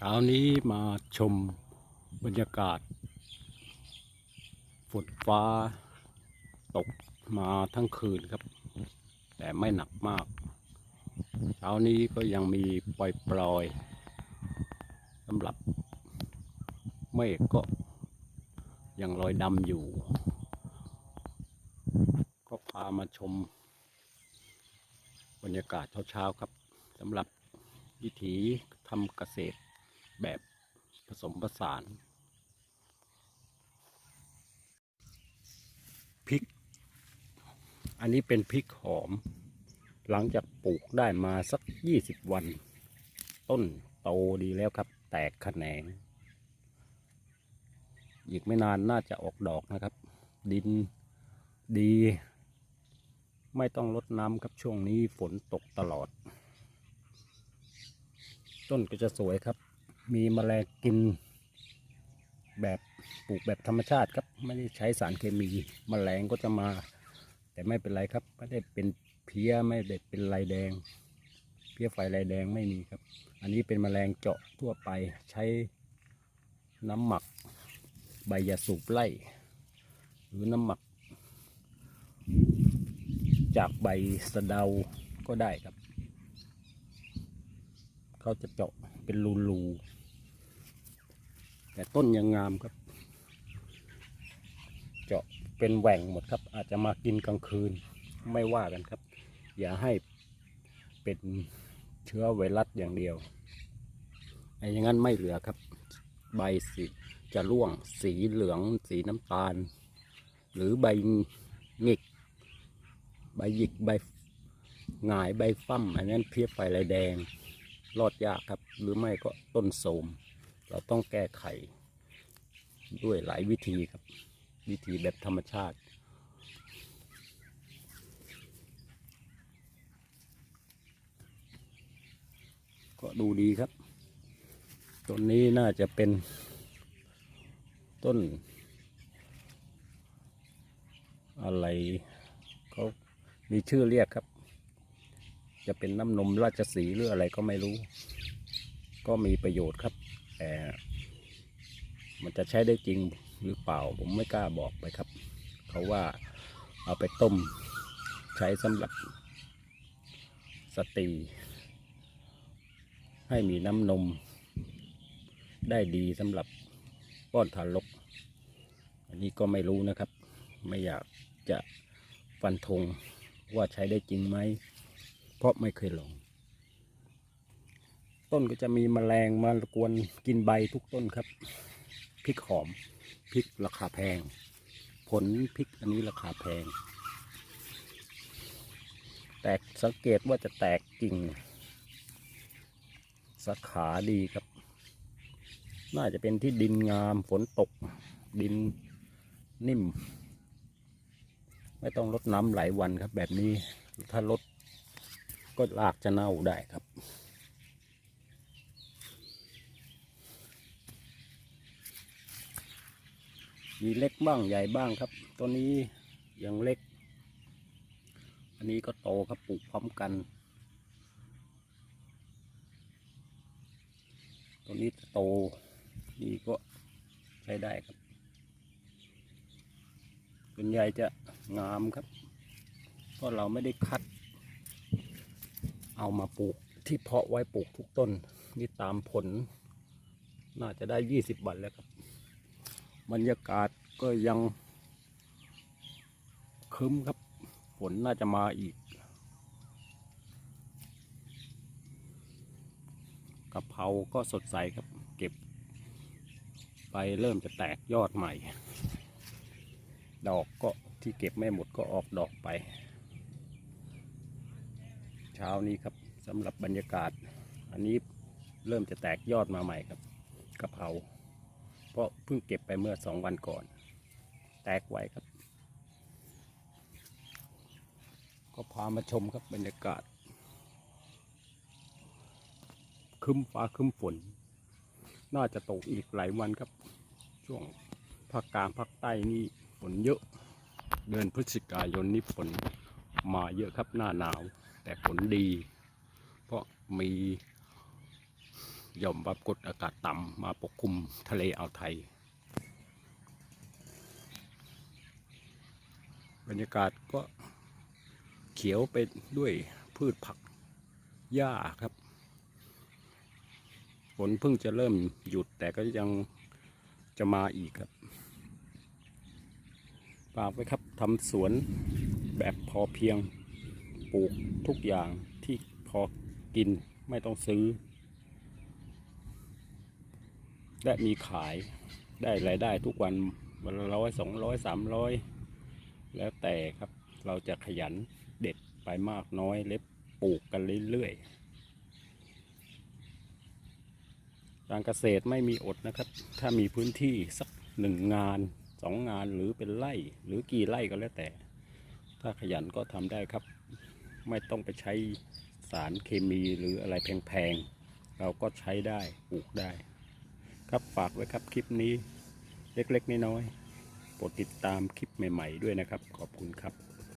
เช้านี้มาชมบรรยากาศฝนฟ้าตกมาทั้งคืนครับ แต่ไม่หนักมาก เช้านี้ก็ยังมีปล่อยๆสำหรับเมฆก็ยังลอยดำอยู่ ก็พามาชม บรรยากาศเช้าๆครับสำหรับวิถีทำเกษตร แบบผสมผสาน พริก อันนี้เป็นพริกหอม หลังจากปลูกได้มาสักยี่สิบวัน ต้นโตดีแล้วครับ แตกแขนง อีกไม่นานน่าจะออกดอกนะครับ ดินดี ไม่ต้องลดน้ำครับช่วงนี้ฝนตกตลอด ต้นก็จะสวยครับ มีแมลงกินแบบปลูกแบบธรรมชาติครับ ไม่ได้ใช้สารเคมีแมลงก็จะมา แต่ไม่เป็นไรครับ ไม่ได้เป็นเพี้ยไม่ได้เป็นลายแดง เพี้ยไฟลายแดงไม่มีครับ อันนี้เป็นแมลงเจาะทั่วไปใช้น้ำหมักใบยาสูบไล่ หรือน้ำหมัก จากใบสะเดาก็ได้ครับ เขาจะเจาะเป็นรูๆ แต่ต้นยังงามครับ เจาะเป็นแหว่งหมดครับ อาจจะมากินกลางคืนไม่ว่ากันครับ อย่าให้เป็นเชื้อไวรัสอย่างเดียวไอ้อย่างนั้นไม่เหลือครับ ใบสีจะร่วงสีเหลืองสีน้ำตาล หรือใบหงิก ใบหยิกใบหงายใบฟั่มอันนั้นเพี้ยไฟลายแดง รอดยากครับ หรือไม่ก็ต้นโสม เราต้องแก้ไข ด้วยหลายวิธีครับ วิธีแบบธรรมชาติก็ดูดีครับ ต้นนี้น่าจะเป็นต้น อะไรเขามีชื่อเรียกครับ จะเป็นน้ำนมราชสีห์หรืออะไรก็ไม่รู้ ก็มีประโยชน์ครับ แต่มันจะใช้ได้จริงหรือเปล่าผมไม่กล้าบอกไปครับ เขาว่าเอาไปต้มใช้สำหรับสตรีให้มีน้ำนม ได้ดีสำหรับป้อนทารก อันนี้ก็ไม่รู้นะครับ ไม่อยากจะฟันธงว่าใช้ได้จริงไหม เพราะไม่เคยลอง ต้นก็จะมีแมลงมากวนกินใบทุกต้นครับพริกหอมพริกราคาแพง ผลพริกอันนี้ราคาแพง แตกสังเกตว่าจะแตกกิ่งสาขาดีครับ น่าจะเป็นที่ดินงามฝนตก ดินนิ่ม ไม่ต้องลดน้ำหลายวันครับแบบนี้ถ้าลดก็ลากจะเน่าได้ครับ มีเล็กบ้างใหญ่บ้างครับ ตัวนี้ยังเล็ก อันนี้ก็โตครับปลูกพร้อมกัน ตัวนี้โตนี่ก็ใช้ได้ครับส่วนใหญ่จะงามครับ เพราะเราไม่ได้คัด เอามาปลูกที่เพาะไว้ปลูกทุกต้น นี่ตามผล น่าจะได้ยี่สิบวันแล้วครับ บรรยากาศก็ยังคึ้มครับ ฝนน่าจะมาอีก กระเพราก็สดใสครับ เก็บ ไปเริ่มจะแตกยอดใหม่ ดอกก็ที่เก็บไม่หมดก็ออกดอกไป เช้านี้ครับสำหรับบรรยากาศ อันนี้เริ่มจะแตกยอดมาใหม่ครับกระเพรา ราะเพิ่งเก็บไปเมื่อสองวันก่อน แตกไวครับ ก็พามาชมครับบรรยากาศคึมฟ้าคึมฝน น่าจะตกอีกหลายวันครับ ช่วงภาคกลางภาคใต้นี่ฝนเยอะ เดือนพฤศจิกายนนี่ฝนมาเยอะครับหน้าหนาว แต่ฝนดี เพราะมี ย่อมความกดอากาศต่ำมาปกคลุมทะเลอ่าวไทย บรรยากาศก็เขียวไปด้วยพืชผักหญ้าครับ ฝนเพิ่งจะเริ่มหยุดแต่ก็ยังจะมาอีกครับฝากไว้ครับทำสวนแบบพอเพียงปลูกทุกอย่างที่พอกินไม่ต้องซื้อ และมีขายได้รายได้ทุกวันวันละร้อยสองร้อยสามร้อยแล้วแต่ครับเราจะขยันเด็ดไปมากน้อยเล็บปลูกกันเรื่อยๆการเกษตรไม่มีอดนะครับ ถ้ามีพื้นที่สักหนึ่งงานสองงานหรือเป็นไร่หรือกี่ไร่ก็แล้วแต่ ถ้าขยันก็ทำได้ครับ ไม่ต้องไปใช้สารเคมีหรืออะไรแพงๆ เราก็ใช้ได้ปลูกได้ ครับฝากไว้ครับคลิปนี้เล็กๆน้อยๆโปรดติดตามคลิปใหม่ ๆ ด้วยนะครับ ขอบคุณครับ